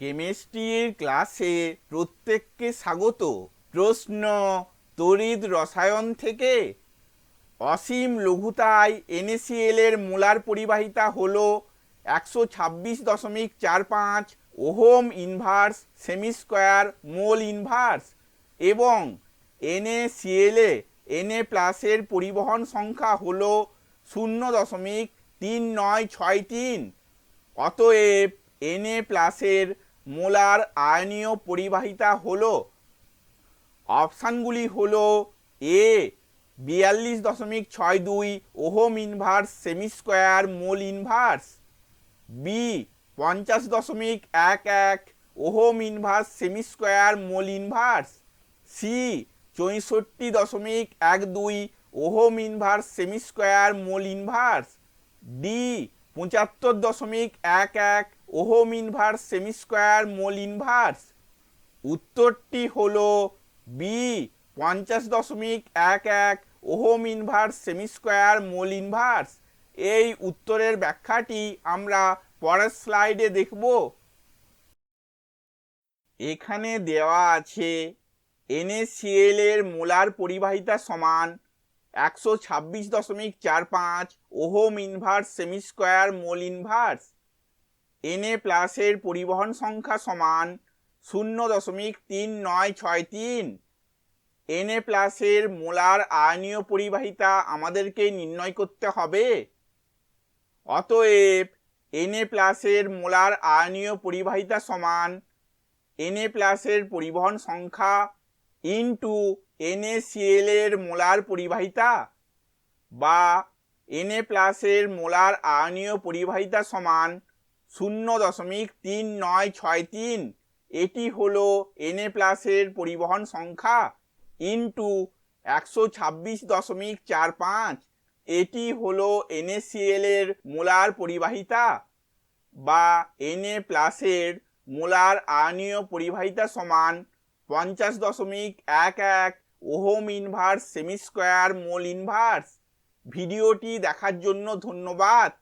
কেমিস্ট্রির ক্লাসে প্রত্যেককে স্বাগত। প্রশ্ন, তড়িৎ রসায়ন থেকে অসীম লঘুতায় এর মোলার পরিবাহিতা হল একশো ছাব্বিশ দশমিক চার পাঁচ ohm inverse semi square mole inverse এবং NaCl এ Na প্লাসের পরিবহন সংখ্যা হল শূন্য দশমিক তিন নয় ছয় তিন। অতএব Na প্লাসের মোলার আয়নীয় পরিবাহিতা হলো, অপশানগুলি হলো এ বিয়াল্লিশ দশমিক ছয় দুই ohm inverse semi square mole inverse B পঞ্চাশ দশমিক এক এক ohm inverse semi square mole inverse C চৌষট্টি দশমিক এক দুই ohm inverse semi square mole inverse D পঁচাত্তর দশমিক এক এক ohm inverse semi square mole inverse উত্তরটি হল বি পঞ্চাশ দশমিক এক এক ohm inverse semi square mole inverse এই উত্তরের ব্যাখ্যাটি আমরা পরের স্লাইডে দেখব। এখানে দেওয়া আছে NaCl এর মোলার পরিবাহিতা সমান একশো ছাব্বিশ দশমিক চার পাঁচ ohm inverse semi square mole inverse Na প্লাসের পরিবহন সংখ্যা সমান শূন্য দশমিক তিন নয় ছয় তিন। Na প্লাসের মোলার আয়নীয় পরিবাহিতা আমাদেরকে নির্ণয় করতে হবে। অতএব Na প্লাসের মোলার আয়নীয় পরিবাহিতা সমান Na প্লাসের পরিবহন সংখ্যা ইন্টু NaCl এর মোলার পরিবাহিতা বা এনএ প্লাসের মোলার আয়নীয় পরিবাহিতা সমান শূন্য দশমিক তিন নয় ছয় তিন। এটি হলো এনএ প্লাসের পরিবহন সংখ্যা ইন্টু একশো ছাব্বিশ দশমিক চার পাঁচ। এটি হলো এর মোলার পরিবাহিতা বা এনএ প্লাসের মোলার আয়নীয় পরিবাহিতা সমান পঞ্চাশ দশমিক এক এক ohm inverse semi square mole inverse. ভিডিওটি দেখার জন্য ধন্যবাদ।